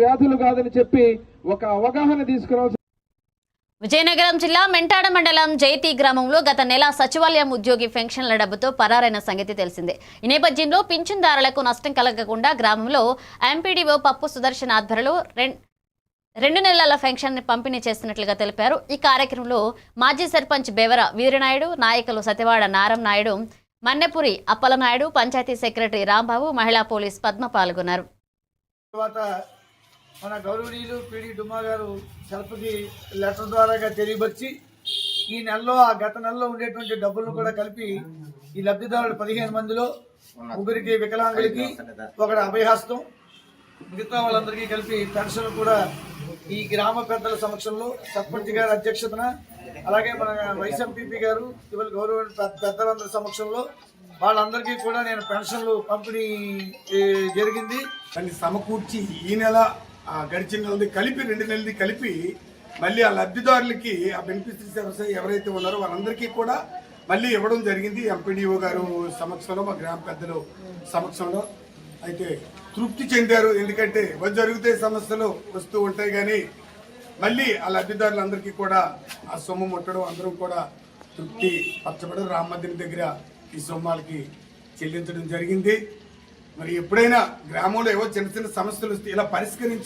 వ్యాధులు కాదని చెప్పి ఒక అవగాహన తీసుకురావాల్సిన విజయనగరం జిల్లా మెంటాడ మండలం జైతి గ్రామంలో గత నెల సచివాలయం ఉద్యోగి పెన్షన్ల డబ్బుతో పరారైన సంగతి తెలిసిందే. ఈ నేపథ్యంలో పింఛన్దారులకు నష్టం కలగకుండా గ్రామంలో ఎంపీడీఓ పప్పు సుదర్శన్ ఆధ్వర్యంలో రెండు నెలల పెన్షన్ పంపిణీ చేస్తున్నట్లుగా తెలిపారు. ఈ కార్యక్రమంలో మాజీ సర్పంచ్ బెవర వీరనాయుడు నాయకులు సతివాడ నారం నాయుడు మన్నెపురి అప్పలనాయుడు పంచాయతీ సెక్రటరీ రాంబాబు మహిళా పోలీస్ పద్మ పాల్గొన్నారు. తర్వాత మన గౌరవనీయులు పీడి డుమ్మా గారు సెల్ఫ్కి లెటర్ ద్వారాగా తెలియపరిచి ఈ నెలలో ఆ గత నెలలో ఉండేటువంటి డబ్బులను కూడా కలిపి ఈ లబ్ధిదారులు పదిహేను మందిలో ముగ్గురికి వికలాంగులకి ఒకటి అభయహస్తం మిగతా వాళ్ళందరికీ కలిపి పెన్షన్ కూడా ఈ గ్రామ పెద్దల సమక్షంలో సర్పంచ్ గారి అధ్యక్షతన అలాగే మన వైస్ గారు ఇవాళ గౌరవ పెద్ద- పెద్దలందరి సమక్షంలో వాళ్ళందరికీ కూడా నేను పెన్షన్లు పంపిణీ జరిగింది. దాన్ని సమకూర్చి ఈ నెల గడిచిన నెలది కలిపి రెండు నెలది కలిపి మళ్ళీ ఆ లబ్ధిదారులకి ఆ బెనిఫిషరీస్ ఎవరైతే ఉన్నారో వాళ్ళందరికీ కూడా మళ్ళీ ఇవ్వడం జరిగింది. ఎంపీడీఓ గారు సమక్షంలో మా గ్రామ పెద్దలు సమక్షంలో అయితే తృప్తి చెందారు. ఎందుకంటే ఇవ్వ జరిగితే సమస్యలు వస్తూ ఉంటాయి కానీ మళ్ళీ ఆ లబ్ధిదారులందరికీ కూడా ఆ సొమ్ము ముట్టడం అందరం కూడా తృప్తి పరచబడి రామమద్యం దగ్గర ఈ సొమ్మాలకి చెల్లించడం జరిగింది. మరి ఎప్పుడైనా గ్రామంలో ఏవో చిన్న చిన్న సమస్యలు వస్తే ఇలా పరిష్కరించి